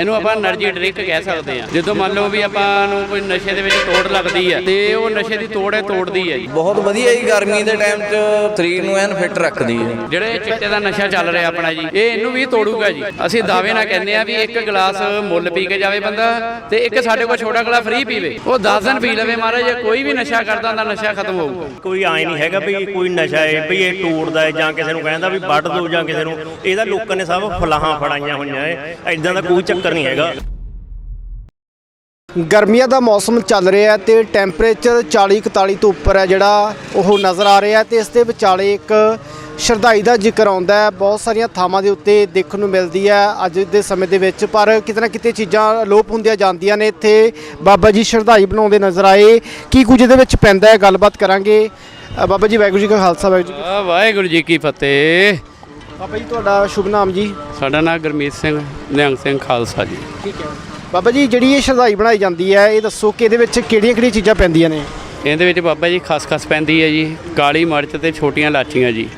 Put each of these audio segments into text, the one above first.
ਇਹਨੂੰ ਆਪਾਂ energy drink ਕਹਿ ਸਕਦੇ ਆ ਜਦੋਂ ਮੰਨ ਲਓ ਵੀ ਆਪਾਂ ਨੂੰ ਕੋਈ ਨਸ਼ੇ ਦੇ ਵਿੱਚ ਤੋੜ ਲੱਗਦੀ ਹੈ ਤੇ ਉਹ ਨਸ਼ੇ ਦੀ ਤੋੜੇ ਤੋੜਦੀ ਹੈ ਬਹੁਤ ਵਧੀਆ ਜੀ ਗਰਮੀ ਦੇ ਟਾਈਮ 'ਚ ਸਰੀਰ ਨੂੰ ਐਨ ਫਿੱਟ ਰੱਖਦੀ ਹੈ ਜਿਹੜੇ ਚਿੱਟੇ ਦਾ ਨਸ਼ਾ ਚੱਲ ਰਿਹਾ ਆਪਣਾ ਜੀ ਇਹ ਇਹਨੂੰ ਵੀ ਤੋੜੂਗਾ ਜੀ। ਅਸੀਂ ਦਾਅਵੇ ਨਾਲ ਕਹਿੰਦੇ ਆ ਵੀ ਇੱਕ ਗਲਾਸ ਮੁੱਲ ਪੀ ਕੇ ਜਾਵੇ ਬੰਦਾ ਤੇ ਇੱਕ ਸਾਡੇ ਕੋਲ ਛੋਟਾ ਗਲਾਸ ਫ੍ਰੀ ਪੀਵੇ। ਉਹ 10 ਦਿਨ ਪੀ ਲਵੇ ਮਹਾਰਾਜ ਜੇ ਕੋਈ ਵੀ ਨਸ਼ਾ ਕਰਦਾ ਤਾਂ ਨਸ਼ਾ ਖਤਮ ਹੋਊਗਾ। ਕੋਈ ਆਏ ਨਹੀਂ ਹੈਗਾ ਵੀ ਕੋਈ ਨਸ਼ਾ ਹੈ ਵੀ ਇਹ ਤੋੜਦਾ ਹੈ ਜਾਂ ਕਿਸੇ ਨੂੰ ਕਹਿੰਦਾ ਵੀ ਵੱਢ ਦੋ ਜਾਂ ਕਿਸੇ ਨੂੰ। ਇਹਦਾ ਲੋਕਾਂ ਨੇ ਸਭ ਫਲਾਹਾਂ ਫੜਾਈਆਂ ਹੋਈਆਂ ਐ। ਐਦਾਂ ਦਾ ਕੋਈ ਚੱਕਰ ਨਹੀਂ ਹੈਗਾ। ਗਰਮੀਆਂ ਦਾ ਮੌਸਮ ਚੱਲ ਰਿਹਾ ਹੈ ਤੇ ਟੈਂਪਰੇਚਰ 40 41 ਤੋਂ ਉੱਪਰ ਹੈ ਜਿਹੜਾ ਉਹ ਨਜ਼ਰ ਆ ਰਿਹਾ ਹੈ ਤੇ ਇਸ ਦੇ ਵਿਚਾਲੇ ਇੱਕ ਸ਼ਰਧਾਈ ਦਾ ਜ਼ਿਕਰ ਆਉਂਦਾ ਹੈ। ਬਹੁਤ ਸਾਰੀਆਂ ਥਾਵਾਂ ਦੇ ਉੱਤੇ ਦੇਖਣ ਨੂੰ ਮਿਲਦੀ ਹੈ ਅੱਜ ਦੇ ਸਮੇਂ ਦੇ ਵਿੱਚ ਪਰ ਕਿਤੇ ਨਾ ਕਿਤੇ ਚੀਜ਼ਾਂ ਲੋਪ ਹੁੰਦੀਆਂ ਜਾਂਦੀਆਂ ਨੇ। ਇੱਥੇ ਬਾਬਾ ਜੀ ਸ਼ਰਧਾਈ ਬਣਾਉਂਦੇ ਨਜ਼ਰ ਆਏ। ਕੀ ਕੁਝ ਇਹਦੇ ਵਿੱਚ ਪੈਂਦਾ ਹੈ? ਗੱਲਬਾਤ ਕਰਾਂਗੇ। ਅ, ਬਾਬਾ ਜੀ ਵਾਹਿਗੁਰੂ ਜੀ ਕਾ ਖਾਲਸਾ ਵਾਹਿਗੁਰੂ ਜੀ ਕੀ ਵਾਹਿਗੁਰੂ ਜੀ ਕੀ ਫਤਿਹ। ਬਾਬਾ ਜੀ ਤੁਹਾਡਾ ਸ਼ੁਭ ਨਾਮ ਜੀ? ਸਾਡਾ ਨਾਮ ਗਰਮੀਤ ਸਿੰਘ ਨਿਹੰਗ ਸਿੰਘ ਖਾਲਸਾ ਜੀ। ਠੀਕ ਹੈ। ਬਾਬਾ ਜੀ ਜਿਹੜੀ ਇਹ ਸ਼ਰਧਾਈ ਬਣਾਈ ਜਾਂਦੀ ਹੈ ਇਹ ਦੱਸੋ ਕਿ ਇਹਦੇ ਵਿੱਚ ਕਿਹੜੀਆਂ ਕਿਹੜੀਆਂ ਚੀਜ਼ਾਂ ਪੈਂਦੀਆਂ ਨੇ? ਇਹਦੇ ਵਿੱਚ ਬਾਬਾ ਜੀ ਖਸਖਸ ਪੈਂਦੀ ਹੈ ਜੀ ਕਾਲੀ ਮਿਰਚ ਤੇ ਛੋਟੀਆਂ ਲਾਚੀਆਂ ਜੀ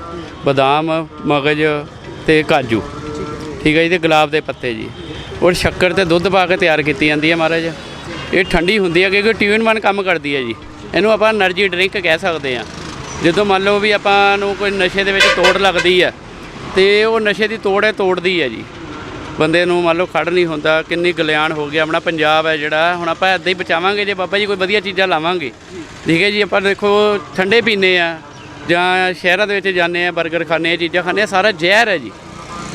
ਬਦਾਮ ਮਗਜ ਤੇ ਕਾਜੂ। ਠੀਕ ਹੈ ਜੀ ਤੇ ਗੁਲਾਬ ਦੇ ਪੱਤੇ ਜੀ। ਔਰ ਸ਼ੱਕਰ ਤੇ ਦੁੱਧ ਪਾ ਕੇ ਤਿਆਰ ਕੀਤੀ ਜਾਂਦੀ ਹੈ ਮਹਾਰਾਜ। ਇਹ ਠੰਡੀ ਹੁੰਦੀ ਹੈ ਕਿਉਂਕਿ ਟਿਊਨ ਮਨ ਕੰਮ ਕਰਦੀ ਹੈ ਜੀ। ਇਹਨੂੰ ਆਪਾਂ એનર્ਜੀ ਡਰਿੰਕ ਕਹਿ ਸਕਦੇ ਆ ਜਦੋਂ ਮੰਨ ਲਓ ਵੀ ਆਪਾਂ ਨੂੰ ਕੋਈ ਨਸ਼ੇ ਦੇ ਵਿੱਚ ਤੋੜ ਲੱਗਦੀ ਹੈ ਤੇ ਉਹ ਨਸ਼ੇ ਦੀ ਤੋੜ ਹੈ, ਤੋੜਦੀ ਹੈ ਜੀ। ਬੰਦੇ ਨੂੰ ਮੰਨ ਲਓ ਖੜ ਨਹੀਂ ਹੁੰਦਾ, ਕਿੰਨੀ ਗਲਿਆਣ ਹੋ ਗਿਆ ਆਪਣਾ ਪੰਜਾਬ ਹੈ ਜਿਹੜਾ, ਹੁਣ ਆਪਾਂ ਇੱਦਾਂ ਹੀ ਬਚਾਵਾਂਗੇ ਜੇ ਬਾਬਾ ਜੀ ਕੋਈ ਵਧੀਆ ਚੀਜ਼ਾਂ ਲਾਵਾਂਗੇ। ਠੀਕ ਹੈ ਜੀ, ਆਪਾਂ ਦੇਖੋ ਠੰਡੇ ਪੀਨੇ ਆ ਜਾਂ ਸ਼ਹਿਰਾਂ ਦੇ ਵਿੱਚ ਜਾਂਦੇ ਆ 버ਗਰ ਖਾਂਦੇ ਆ ਚੀਜ਼ਾਂ ਖਾਂਦੇ ਆ ਸਾਰਾ ਜ਼ਹਿਰ ਹੈ ਜੀ।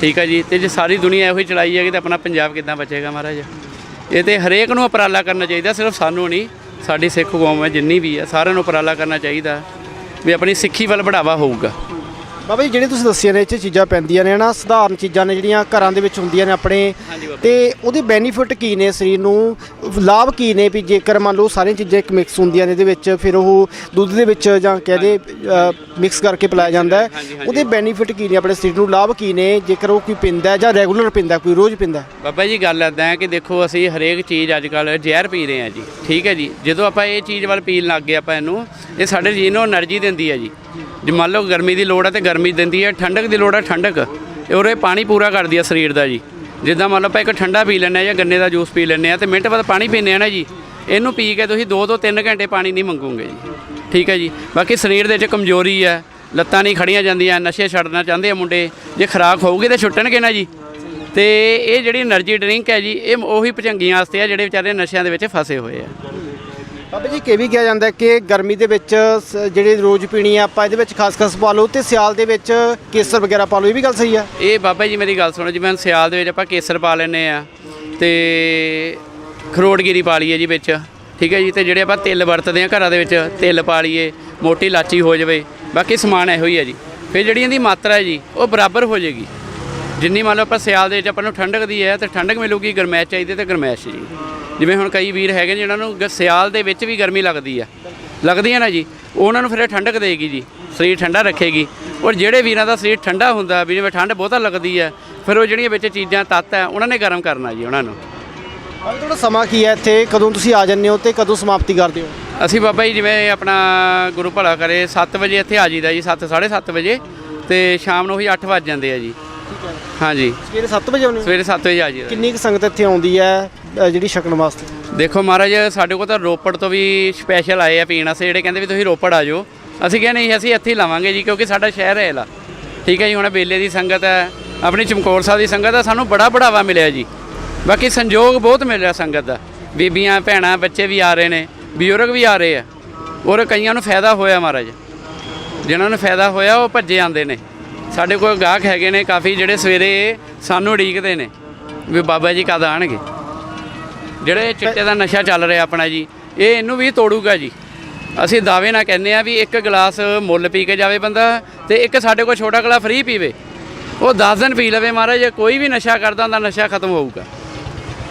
ਠੀਕ ਹੈ ਜੀ, ਤੇ ਜੇ ਸਾਰੀ ਦੁਨੀਆ ਇਹੋ ਹੀ ਚਲਾਈ ਜਾਏਗੀ ਤਾਂ ਆਪਣਾ ਪੰਜਾਬ ਕਿੱਦਾਂ ਬਚੇਗਾ ਮਹਾਰਾਜ? ਇਹ ਤੇ ਹਰੇਕ ਨੂੰ ਉਪਰਾਲਾ ਕਰਨਾ ਚਾਹੀਦਾ, ਸਿਰਫ ਸਾਨੂੰ ਨਹੀਂ, ਸਾਡੀ ਸਿੱਖ ਕੌਮ ਹੈ ਜਿੰਨੀ ਵੀ ਹੈ, ਸਾਰਿਆਂ ਨੂੰ ਉਪਰਾਲਾ ਕਰਨਾ ਚਾਹੀਦਾ, ਵੀ ਆਪਣੀ ਸਿੱਖੀ ਵੱਲ ਬੜਾਵਾ ਹੋਊਗਾ। ਬਾਬਾ ਜੀ ਜਿਹੜੀ ਤੁਸੀਂ ਦੱਸਿਆ ਨੇ ਇਹ ਚੀਜ਼ਾਂ ਪੈਂਦੀਆਂ ਨੇ ਨਾ ਸਧਾਰਨ ਚੀਜ਼ਾਂ ਨੇ ਜਿਹੜੀਆਂ ਘਰਾਂ ਦੇ ਵਿੱਚ ਹੁੰਦੀਆਂ ਨੇ ਆਪਣੇ। ਤੇ ਉਹਦੇ ਬੈਨੀਫਿਟ ਕੀ ਨੇ ਸਰੀਰ ਨੂੰ? ਲਾਭ ਕੀ ਨੇ ਵੀ ਜੇਕਰ ਮੰਨ ਲਓ ਸਾਰੀਆਂ ਚੀਜ਼ਾਂ ਇੱਕ ਮਿਕਸ ਹੁੰਦੀਆਂ ਨੇ ਇਹਦੇ ਵਿੱਚ ਫਿਰ ਉਹ ਦੁੱਧ ਦੇ ਵਿੱਚ ਜਾਂ ਕਹਿ ਦੇ ਮਿਕਸ ਕਰਕੇ ਪਿਲਾਇਆ ਜਾਂਦਾ ਉਹਦੇ ਬੈਨੀਫਿਟ ਕੀ ਨੇ ਆਪਣੇ ਸਰੀਰ ਨੂੰ? ਲਾਭ ਕੀ ਨੇ? ਜੇਕਰ ਉਹ ਕੋਈ ਪਿੰਦਾ ਜਾਂ ਰੈਗੂਲਰ ਪਿੰਦਾ ਕੋਈ ਰੋਜ਼ ਪਿੰਦਾ ਬਾਬਾ ਜੀ ਗੱਲ ਐਦਾਂ ਹੈ ਕਿ ਦੇਖੋ ਅਸੀਂ ਹਰੇਕ ਚੀਜ਼ ਅੱਜ ਕੱਲ ਜ਼ਹਿਰ ਪੀ ਰਹੇ ਹਾਂ ਜੀ ਠੀਕ ਹੈ ਜੀ? ਜਦੋਂ ਆਪਾਂ ਇਹ ਚੀਜ਼ ਵੱਲ ਪੀਣ ਲੱਗ ਗਏ ਆਪਾਂ ਇਹਨੂੰ ਇਹ ਸਾਡੇ ਜੀਨ ਨੂੰ એનર્ਜੀ ਦਿੰਦੀ ਹੈ ਜੀ। ਜੇ ਮੰਨ ਲਓ ਗਰਮੀ ਦੀ ਲੋੜ ਹੈ ਤੇ ਗਰਮੀ ਦਿੰਦੀ ਹੈ ਠੰਡਕ ਦੀ ਲੋੜ ਹੈ ਠੰਡਕ। ਇਹ ਉਰੇ ਪਾਣੀ ਪੂਰਾ ਕਰਦੀ ਹੈ ਸਰੀਰ ਦਾ ਜੀ। ਜਿੱਦਾਂ ਮੰਨ ਲਓ ਆਪਾਂ ਇੱਕ ਠੰਡਾ ਪੀ ਲੈਂਦੇ ਆ ਜਾਂ ਗੰਨੇ ਦਾ ਜੂਸ ਪੀ ਲੈਂਦੇ ਆ ਤੇ ਮਿੰਟ ਬਾਅਦ ਪਾਣੀ ਪੀਂਦੇ ਆ ਨਾ ਜੀ, ਇਹਨੂੰ ਪੀ ਕੇ ਤੁਸੀਂ ਦੋ ਤੋਂ ਤਿੰਨ ਘੰਟੇ ਪਾਣੀ ਨਹੀਂ ਮੰਗੋਗੇ ਜੀ। ਠੀਕ ਹੈ ਜੀ। ਬਾਕੀ ਸਰੀਰ ਦੇ ਵਿੱਚ ਕਮਜ਼ੋਰੀ ਹੈ ਲੱਤਾਂ ਨਹੀਂ ਖੜੀਆਂ ਜਾਂਦੀਆਂ, ਨਸ਼ੇ ਛੱਡਣਾ ਚਾਹੁੰਦੇ ਆ ਮੁੰਡੇ। ਜੇ ਖਰਾਕ ਹੋਊਗੀ ਤੇ ਛੁੱਟਣਗੇ ਨਾ ਜੀ। ਤੇ ਇਹ ਜਿਹੜੀ એનર્ਜੀ ਡਰਿੰਕ ਹੈ ਜੀ, ਇਹ ਉਹੀ ਪਚੰਗੀਆਂ ਵਾਸਤੇ ਆ ਜਿਹੜੇ ਵਿਚਾਰੇ ਨਸ਼ਿਆਂ ਦੇ ਵਿੱਚ ਫਸੇ ਹੋਏ ਆ। ਬਾਬਾ ਜੀ ਇਹ ਵੀ ਕਿਹਾ ਜਾਂਦਾ ਕਿ ਗਰਮੀ ਦੇ ਵਿੱਚ ਸ- ਜਿਹੜੇ ਰੋਜ਼ ਪੀਣੀ ਆ, ਆਪਾਂ ਇਹਦੇ ਵਿੱਚ ਖਾਸ ਖਾਸ ਪਾ ਲਓ ਤੇ ਸਿਆਲ ਦੇ ਵਿੱਚ ਕੇਸਰ ਵਗੈਰਾ ਪਾ ਲਓ, ਇਹ ਵੀ ਗੱਲ ਸਹੀ ਆ? ਇਹ ਬਾਬਾ ਜੀ, ਮੇਰੀ ਗੱਲ ਸੁਣੋ ਜਿਵੇਂ ਹੁਣ ਸਿਆਲ ਦੇ ਵਿੱਚ ਆਪਾਂ ਕੇਸਰ ਪਾ ਲੈਨੇ ਆ ਤੇ ਖਰੋੜਗਿਰੀ ਪਾ ਲਈਏ ਜੀ ਵਿੱਚ, ਠੀਕ ਹੈ ਜੀ, ਤੇ ਜਿਹੜੇ ਆਪਾਂ ਤਿਲ ਵਰਤਦੇ ਆ ਘਰਾਂ ਦੇ ਵਿੱਚ, ਤਿਲ ਪਾ ਲਈਏ, ਮੋਟੀ ਇਲਾਚੀ ਹੋ ਜਾਵੇ, ਬਾਕੀ ਸਮਾਨ ਇਹੋ ਹੀ ਹੈ ਜੀ। ਫਿਰ ਜਿਹੜੀ ਇਹਦੀ ਮਾਤਰਾ ਹੈ ਜੀ, ਉਹ ਬਰਾਬਰ ਹੋ ਜਾਏਗੀ। ਜਿੰਨੀ ਮੰਨ ਲਓ ਆਪਾਂ ਸਿਆਲ ਦੇ ਵਿੱਚ ਆਪਾਂ ਨੂੰ ਠੰਡਕ ਦੀ ਹੈ, ਤੇ ਠੰਡਕ ਮਿਲੂਗੀ, ਗਰਮੈਸ਼ ਚਾਹੀਦੀ ਹੈ ਤੇ ਗਰਮੈਸ਼ ਜੀ। ਜਿਵੇਂ ਹੁਣ ਕਈ ਵੀਰ ਹੈਗੇ ਨੇ ਜਿਹਨਾਂ ਨੂੰ ਗ- ਸਿਆਲ ਦੇ ਵਿੱਚ ਵੀ ਗਰਮੀ ਲੱਗਦੀ ਆ। ਲੱਗਦੀ ਹੈ ਨਾ ਜੀ। ਉਹਨਾਂ ਨੂੰ ਫਿਰ ਇਹ ਠੰਡਕ ਦੇਗੀ ਜੀ। ਸਰੀਰ ਠੰਡਾ ਰੱਖੇਗੀ। ਔਰ ਜਿਹੜੇ ਵੀਰਾਂ ਦਾ ਸਰੀਰ ਠੰਡਾ ਹੁੰਦਾ ਵੀ ਜਿਵੇਂ ਠੰਡ ਬਹੁਤਾ ਲੱਗਦੀ ਹੈ ਫਿਰ ਉਹ ਜਿਹੜੀਆਂ ਵਿੱਚ ਚੀਜ਼ਾਂ ਤੱਤ ਹੈ ਉਹਨਾਂ ਨੇ ਗਰਮ ਕਰਨਾ ਜੀ ਉਹਨਾਂ ਨੂੰ। ਬਾਬਾ ਤੁਹਾਡਾ ਸਮਾਂ ਕੀ ਹੈ ਇੱਥੇ? ਕਦੋਂ ਤੁਸੀਂ ਆ ਜਾਂਦੇ ਹੋ ਤੇ ਕਦੋਂ ਸਮਾਪਤੀ ਕਰਦੇ ਹੋ? ਅਸੀਂ ਬਾਬਾ ਜੀ ਜਿਵੇਂ ਆਪਣਾ ਗੁਰੂ ਭਲਾ ਕਰੇ 7 ਵਜੇ ਇੱਥੇ ਆ ਜੀਦਾ ਜੀ 7 7:30 ਵਜੇ। ਤੇ ਸ਼ਾਮ ਨੂੰ ਉਹੀ 8 ਵੱਜ ਜਾਂਦੇ ਆ ਜੀ। ਹਾਂਜੀ। ਸਵੇਰੇ 7 ਵਜੇ ਆਉਂਦੇ ਹੋ? ਸਵੇਰੇ 7 ਵਜੇ ਆ ਜੀਦਾ ਕਿੰਨੀ ਕੁ ਸੰਗਤ ਇੱਥੇ ਆਉਂਦੀ ਹੈ? ਅ, ਜਿਹੜੀ ਛਕਣ ਵਾਸਤੇ? ਦੇਖੋ ਮਹਾਰਾਜ ਸਾਡੇ ਕੋਲ ਤਾਂ ਰੋਪੜ ਤੋਂ ਵੀ ਸਪੈਸ਼ਲ ਆਏ ਆ ਪੀਣ ਵਾਸਤੇ ਜਿਹੜੇ ਕਹਿੰਦੇ ਵੀ ਤੁਸੀਂ ਰੋਪੜ ਆ ਜਾਓ। ਅਸੀਂ ਕਿਹਾ ਨਹੀਂ ਅਸੀਂ ਇੱਥੇ ਹੀ ਲਾਵਾਂਗੇ ਜੀ ਕਿਉਂਕਿ ਸਾਡਾ ਸ਼ਹਿਰ ਹੈ ਇਹਲਾ। ਠੀਕ ਹੈ ਜੀ ਹੁਣ ਬੇਲੇ ਦੀ ਸੰਗਤ ਹੈ ਆਪਣੀ ਚਮਕੌਰ ਸਾਹਿਬ ਦੀ ਸੰਗਤ ਹੈ ਸਾਨੂੰ ਬੜਾ ਬੜਾਵਾ ਮਿਲਿਆ ਜੀ। ਬਾਕੀ ਸੰਯੋਗ ਬਹੁਤ ਮਿਲ ਰਿਹਾ ਸੰਗਤ ਦਾ। ਬੀਬੀਆਂ ਭੈਣਾਂ ਬੱਚੇ ਵੀ ਆ ਰਹੇ ਨੇ ਬਜ਼ੁਰਗ ਵੀ ਆ ਰਹੇ ਆ। ਔਰ ਕਈਆਂ ਨੂੰ ਫਾਇਦਾ ਹੋਇਆ ਮਹਾਰਾਜ। ਜਿਨ੍ਹਾਂ ਨੂੰ ਫਾਇਦਾ ਹੋਇਆ ਉਹ ਭੱਜੇ ਆਉਂਦੇ ਨੇ। ਸਾਡੇ ਕੋਲ ਗਾਹਕ ਹੈਗੇ ਨੇ ਕਾਫੀ ਜਿਹੜੇ ਸਵੇਰੇ ਸਾਨੂੰ ਉਡੀਕਦੇ ਨੇ ਵੀ ਬਾਬਾ ਜੀ ਕਦ ਆਣਗੇ ਜਿਹੜੇ ਚਿੱਟੇ ਦਾ ਨਸ਼ਾ ਚੱਲ ਰਿਹਾ ਆਪਣਾ ਜੀ ਇਹ ਇਹਨੂੰ ਵੀ ਤੋੜੂਗਾ ਜੀ। ਅਸੀਂ ਦਾਅਵੇ ਨਾਲ ਕਹਿੰਦੇ ਆ ਵੀ ਇੱਕ ਗਲਾਸ ਮੁੱਲ ਪੀ ਕੇ ਜਾਵੇ ਬੰਦਾ ਤੇ ਇੱਕ ਸਾਡੇ ਕੋਲ ਛੋਟਾ ਗਲਾ ਫ੍ਰੀ ਪੀਵੇ। ਉਹ 10 ਦਿਨ ਪੀ ਲਵੇ ਮਹਾਰਾਜ ਜੇ ਕੋਈ ਵੀ ਨਸ਼ਾ ਕਰਦਾ ਹੁੰਦਾ ਨਸ਼ਾ ਖਤਮ ਹੋਊਗਾ।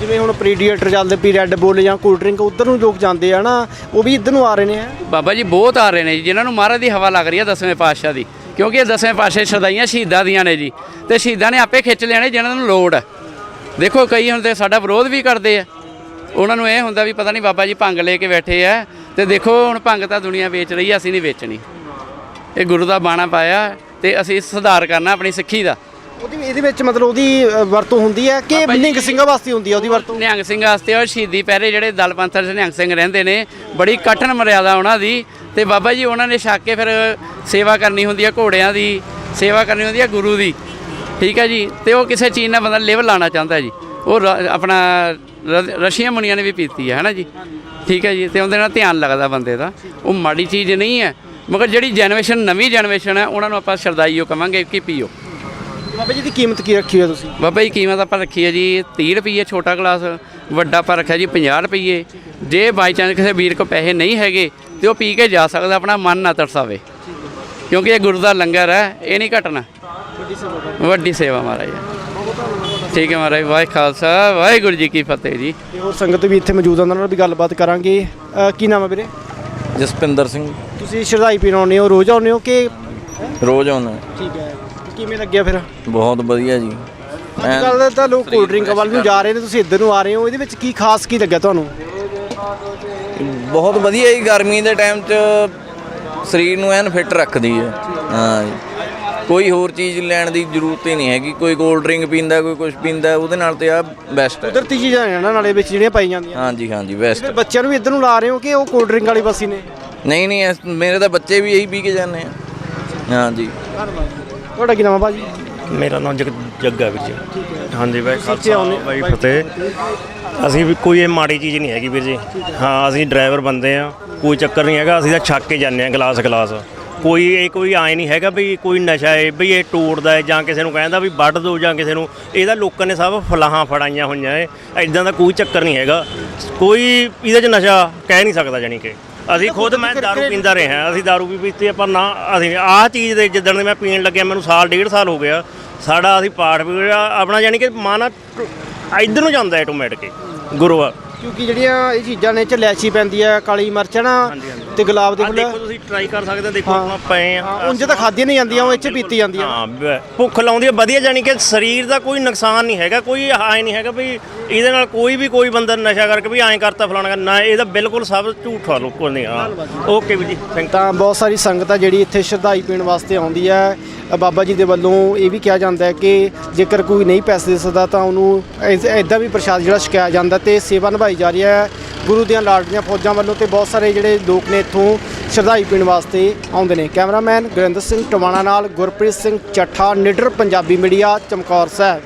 ਜਿਵੇਂ ਹੁਣ ਪ੍ਰੀਡੀਏਟਰ ਚੱਲਦੇ ਪੀ ਰੈੱਡ ਬੁੱਲ ਜਾਂ ਕੋਲਡ ਡਰਿੰਕ ਉਧਰ ਨੂੰ ਲੋਕ ਜਾਂਦੇ ਆ ਨਾ ਉਹ ਵੀ ਇੱਧਰ ਨੂੰ ਆ ਰਹੇ ਨੇ। ਬਾਬਾ ਜੀ ਬਹੁਤ ਆ ਰਹੇ ਨੇ ਜੀ ਜਿਨ੍ਹਾਂ ਨੂੰ ਮਹਾਰਾਜ ਦੀ ਹਵਾ ਲੱਗ ਰਹੀ ਹੈ ਦਸਵੇਂ ਪਾਤਸ਼ਾਹ ਦੀ। ਕਿਉਂਕਿ ਇਹ ਦਸਵੇਂ ਪਾਤਸ਼ਾਹ ਸ਼ਰਦਾਈਆਂ ਸ਼ਹੀਦਾਂ ਦੀਆਂ ਨੇ ਜੀ। ਤੇ ਸ਼ਹੀਦਾਂ ਨੇ ਆਪੇ ਖਿੱਚ ਲੈਣੇ ਜਿਹਨਾਂ ਨੂੰ ਲੋੜ ਹੈ ਦੇਖੋ ਕਈ ਹੁਣ ਤੇ ਸਾਡਾ ਵਿਰੋਧ ਵੀ ਕਰਦੇ ਆ। ਉਹਨਾਂ ਨੂੰ ਇਹ ਹੁੰਦਾ ਵੀ ਪਤਾ ਨਹੀਂ ਬਾਬਾ ਜੀ ਭੰਗ ਲੈ ਕੇ ਬੈਠੇ ਆ ਤੇ ਦੇਖੋ ਹੁਣ ਭੰਗ ਤਾਂ ਦੁਨੀਆ ਵੇਚ ਰਹੀ ਆ ਅਸੀਂ ਨਹੀਂ ਵੇਚਣੀ। ਇਹ ਗੁਰੂ ਦਾ ਬਾਣਾ ਪਾਇਆ ਤੇ ਅਸੀਂ ਸੁਧਾਰ ਕਰਨਾ ਆਪਣੀ ਸਿੱਖੀ ਦਾ। ਉਹਦੀ ਇਹਦੇ ਵਿੱਚ ਮਤਲਬ ਉਹਦੀ ਵਰਤੋਂ ਹੁੰਦੀ ਹੈ ਕਿ ਨਿੰਗ ਸਿੰਘਾਂ ਵਾਸਤੇ ਹੁੰਦੀ ਹੈ ਉਹਦੀ ਵਰਤੋਂ? ਨਿਹੰਗ ਸਿੰਘ ਵਾਸਤੇ ਉਹ ਸ਼ਹੀਦੀ ਪਹਿਰੇ ਜਿਹੜੇ ਦਲ ਪੰਥਰ ਚ ਨਿਹੰਗ ਸਿੰਘ ਰਹਿੰਦੇ ਨੇ ਬੜੀ ਕਠਿਨ ਮਰਿਆਦਾ ਉਹਨਾਂ ਦੀ। ਤੇ ਬਾਬਾ ਜੀ ਉਹਨਾਂ ਨੇ ਛੱਕ ਕੇ ਫਿਰ ਸੇਵਾ ਕਰਨੀ ਹੁੰਦੀ ਹੈ ਘੋੜਿਆਂ ਦੀ ਸੇਵਾ ਕਰਨੀ ਹੁੰਦੀ ਹੈ ਗੁਰੂ ਦੀ। ਠੀਕ ਹੈ ਜੀ ਤੇ ਉਹ ਕਿਸੇ ਚੀਜ਼ ਨਾਲ ਬੰਦਾ ਲਿਵ ਲਾਣਾ ਚਾਹੁੰਦਾ ਜੀ। ਉਹ ਆਪਣਾ ਰਸ਼ੀਆ ਮੁਨੀਆਂ ਨੇ ਵੀ ਪੀਤੀ ਹੈ ਹੈ ਨਾ ਜੀ? ਠੀਕ ਹੈ ਜੀ ਤੇ ਉਹਦੇ ਨਾਲ ਧਿਆਨ ਲੱਗਦਾ ਬੰਦੇ ਦਾ। ਉਹ ਮਾੜੀ ਚੀਜ਼ ਨਹੀਂ ਹੈ ਮਗਰ ਜਿਹੜੀ ਜਨਰੇਸ਼ਨ ਨਵੀਂ ਜਨਰੇਸ਼ਨ ਹੈ ਉਹਨਾਂ ਨੂੰ ਆਪਾਂ ਸ਼ਰਦਾਈਓ ਕਵਾਂਗੇ ਕਿ ਪੀਓ। ਬਾਬਾ ਜੀ ਦੀ ਕੀਮਤ ਕੀ ਰੱਖੀ ਹੈ ਤੁਸੀਂ? ਬਾਬਾ ਜੀ ਕੀਮਤ ਆਪਾਂ ਰੱਖੀ ਹੈ ਜੀ 30 ਰੁਪਏ ਛੋਟਾ ਗਲਾਸ ਵੱਡਾ ਆਪਾਂ ਰੱਖਿਆ ਜੀ 50 ਰੁਪਏ ਜੇ ਬਾਈ ਚਾਂਸ ਕਿਸੇ ਵੀਰ ਕੋ ਪੈਸੇ ਨਹੀਂ ਹੈਗੇ ਤੇ ਉਹ ਪੀ ਕੇ ਜਾ ਸਕਦਾ ਆਪਣਾ ਮਨ ਨਾ ਤਰਸਾਵੇ। ਕਿਉਂਕਿ ਇਹ ਗੁਰੂ ਦਾ ਲੰਗਰ ਹੈ ਇਹ ਨਹੀਂ ਘਟਣਾ। ਵੱਡੀ ਸੇਵਾ ਮਹਾਰਾਜ। ਠੀਕ ਹੈ ਮਹਾਰਾਜ ਵਾਹਿ ਖਾਲਸਾ ਵਾਹਿਗੁਰੂ ਜੀ ਕੀ ਫਤਿਹ ਜੀ। ਤੇ ਹੋਰ ਸੰਗਤ ਵੀ ਇੱਥੇ ਮੌਜੂਦ ਆ ਉਹਨਾਂ ਨਾਲ ਵੀ ਗੱਲਬਾਤ ਕਰਾਂਗੇ। ਅ, ਕੀ ਨਾਮ ਹੈ ਵੀਰੇ? ਜਸਪਿੰਦਰ ਸਿੰਘ। ਤੁਸੀਂ ਸ਼ਰਧਾਈ ਪੀਣ ਆਉਂਦੇ ਹੋ ਰੋਜ਼ ਆਉਂਦੇ ਹੋ ਕਿ ਰੋਜ਼ ਆਉਂਦਾ। ਠੀਕ ਹੈ। ਕਿਵੇਂ ਲੱਗਿਆ ਫਿਰ? ਬਹੁਤ ਵਧੀਆ ਜੀ। ਅੱਜ ਕੱਲ੍ਹ ਤਾਂ ਲੋਕ ਕੋਲਡ ਡਰਿੰਕ ਵੱਲ ਨੂੰ ਜਾ ਰਹੇ ਨੇ ਤੁਸੀਂ ਇੱਧਰ ਨੂੰ ਆ ਰਹੇ ਹੋ ਇਹਦੇ ਵਿੱਚ ਕੀ ਖਾਸ ਕੀ ਲੱਗਿਆ ਤੁਹਾਨੂੰ? ਬਹੁਤ ਵਧੀਆ ਜੀ ਗਰਮੀ ਦੇ ਟਾਈਮ 'ਚ ਸਰੀਰ ਨੂੰ ਐਨ ਫਿੱਟ ਰੱਖਦੀ ਹੈ। ਹਾਂ ਜੀ। ਕੋਈ ਹੋਰ ਚੀਜ਼ ਲੈਣ ਦੀ ਜ਼ਰੂਰਤ ਹੀ ਨਹੀਂ ਹੈਗੀ। ਕੋਈ ਕੋਲਡ ਡਰਿੰਕ ਪੀਂਦਾ ਕੋਈ ਕੁਝ ਪੀਂਦਾ ਉਹਦੇ ਨਾਲ ਤੇ ਆ ਬੈਸਟ ਹੈ। ਕੁਦਰਤੀ ਚੀਜ਼ਾਂ ਨੇ ਨਾ ਨਾਲੇ ਵਿੱਚ ਜਿਹੜੀਆਂ ਪਾਈ ਜਾਂਦੀਆਂ। ਹਾਂਜੀ ਹਾਂਜੀ ਬੈਸਟ ਬੱਚਿਆਂ ਨੂੰ ਵੀ ਇੱਧਰ ਨੂੰ ਲਾ ਰਹੇ ਹੋ ਕਿ ਉਹ ਕੋਲਡ ਡਰਿੰਕ ਵਾਲੀ ਬਸੀ ਨੇ? ਨਹੀਂ ਨਹੀਂ ਇਸ- ਮੇਰੇ ਤਾਂ ਬੱਚੇ ਵੀ ਇਹੀ ਪੀ ਕੇ ਜਾਂਦੇ ਆ। ਹਾਂਜੀ। ਤੁਹਾਡਾ ਕੀ ਨਾਮ ਹੈ ਭਾਜੀ? ਮੇਰਾ ਨਾਮ ਜਗ ਜੱਗਾ ਵੀਰ ਜੀ। ਹਾਂਜੀ ਬਾਈ ਆਉਂਦੇ- ਬਾਈ ਫਤਿਹ। ਅਸੀਂ ਵੀ ਕੋਈ ਇਹ ਮਾੜੀ ਚੀਜ਼ ਨਹੀਂ ਹੈਗੀ ਵੀਰ ਜੀ। ਹਾਂ। ਅਸੀਂ ਡਰਾਈਵਰ ਬੰਦੇ ਆ ਕੋਈ ਚੱਕਰ ਨਹੀਂ ਹੈਗਾ ਅਸੀਂ ਤਾਂ ਛੱਕ ਕੇ ਜਾਂਦੇ ਆ ਗਲਾਸ ਗਲਾਸ ਕੋਈ ਇਹ ਕੋਈ ਆਏ ਨਹੀਂ ਹੈਗਾ ਵੀ ਕੋਈ ਨਸ਼ਾ ਹੈ ਵੀ ਇਹ ਟੋੜਦਾ ਹੈ ਜਾਂ ਕਿਸੇ ਨੂੰ ਕਹਿੰਦਾ ਵੀ ਵੱਢ ਦੋ ਜਾਂ ਕਿਸੇ ਨੂੰ। ਇਹਦਾ ਲੋਕਾਂ ਨੇ ਸਭ ਫਲਾਹਾਂ ਫੜਾਈਆਂ ਹੋਈਆਂ ਏ ਐਦਾਂ ਦਾ ਕੋਈ ਚੱਕਰ ਨਹੀਂ ਹੈਗਾ। ਕੋਈ ਇਹਦੇ 'ਚ ਨਸ਼ਾ ਕਹਿ ਨਹੀਂ ਸਕਦਾ ਜਾਨੀ ਕਿ। ਅਸੀਂ ਖੁਦ ਮੈਂ ਦਾਰੂ ਪੀਂਦਾ ਰਿਹਾ। ਅਸੀਂ ਦਾਰੂ ਵੀ ਪੀਤੀ ਆ, ਪਰ ਨਾ ਅਸੀਂ ਆਹ ਚੀਜ਼ ਦੇ ਜਿੱਦਣ ਦੇ ਮੈਂ ਪੀਣ ਲੱਗਿਆ ਮੈਨੂੰ ਸਾਲ ਡੇਢ ਸਾਲ ਹੋ ਗਿਆ। ਸਾਡਾ ਅਸੀਂ ਪਾਠ ਵੀ ਆਪਣਾ ਜਾਨੀ ਕਿ ਮਨ ਇਧਰ ਨੂੰ ਜਾਂਦਾ ਆਟੋਮੈਟਿਕ ਗੁਰੂ ਆ ਕਿਉਂਕਿ ਜਿਹੜੀਆਂ ਇਹ ਚੀਜ਼ਾਂ ਨੇ ਚ ਲੈਚੀ ਪੈਂਦੀ ਹੈ ਕਾਲੀ ਮਿਰਚ ਨਾ ਤੇ ਗੁਲਾਬ ਦੇ ਆਹ ਫੁੱਲ। ਦੇਖੋ ਤੁਸੀਂ ਟਰਾਈ ਕਰ ਸਕਦੇ ਹੋ ਦੇਖੋ। ਆਪਾਂ ਪਏ ਆ। ਹਾਂ ਉਂਝ ਤਾਂ ਖਾਧੀਆਂ ਨਹੀਂ ਜਾਂਦੀਆਂ ਉਹ ਇਹ ਚ ਪੀਤੀ ਜਾਂਦੀਆਂ। ਹਾਂ ਬ- ਭੁੱਖ ਲਾਉਂਦੀ ਹੈ ਵਧੀਆ ਜਾਨੀ ਕਿ ਸਰੀਰ ਦਾ ਕੋਈ ਨੁਕਸਾਨ ਨਹੀਂ ਹੈਗਾ ਕੋਈ ਹਾਇ ਨਹੀਂ ਹੈਗਾ ਵੀ ਇਹਦੇ ਨਾਲ ਕੋਈ ਵੀ ਕੋਈ ਬੰਦਾ ਨਸ਼ਾ ਕਰਕੇ ਵੀ ਐਂ ਕਰਤਾ ਫਲਾਣਾ ਕਰਤਾ। ਨਾ ਇਹਦਾ ਬਿਲਕੁਲ ਸਭ ਝੂਠਾ ਲੋਕੋ ਨੇ ਹਾਂ। ਓਕੇ ਵੀ ਜੀ ਥੈਂਕ ਤਾਂ ਬਹੁਤ ਸਾਰੀ ਸੰਗਤ ਆ ਜਿਹੜੀ ਇੱਥੇ ਸ਼ਰਧਾਈ ਪੀਣ ਵਾਸਤੇ ਆਉਂਦੀ ਹੈ ਅ, ਬਾਬਾ ਜੀ ਦੇ ਵੱਲੋਂ ਇਹ ਵੀ ਕਿਹਾ ਜਾਂਦਾ ਹੈ ਕਿ ਜੇਕਰ ਕੋਈ ਨਹੀਂ ਪੈਸੇ ਦੇ ਸਕਦਾ ਤਾਂ ਉਹਨੂੰ ਐਦਾਂ ਵੀ ਪ੍ਰਸ਼ਾਦ ਜਿਹੜਾ ਛਕਾਇਆ ਜਾਂਦਾ ਤੇ ਸੇਵਾ ਨਿਭਾਈ ਜਾ ਰਹੀ ਹੈ। ਗੁਰੂ ਦੀਆਂ ਲਾਡਲੀਆਂ ਫੌਜਾਂ ਵੱਲੋਂ ਤੇ ਬਹੁਤ ਸਾਰੇ ਜਿਹੜੇ ਲੋਕ ਨੇ ਇੱਥੋਂ ਸ਼ਰਧਾਈ ਪੀਣ ਵਾਸਤੇ ਆਉਂਦੇ ਨੇ। ਕੈਮਰਾਮੈਨ ਗੁਰਿੰਦਰ ਸਿੰਘ ਟਵਾਣਾ ਨਾਲ ਗੁਰਪ੍ਰੀਤ ਸਿੰਘ ਚੱਠਾ, ਨਿਡਰ ਪੰਜਾਬੀ ਮੀਡੀਆ, ਚਮਕੌਰ ਸਾਹਿਬ।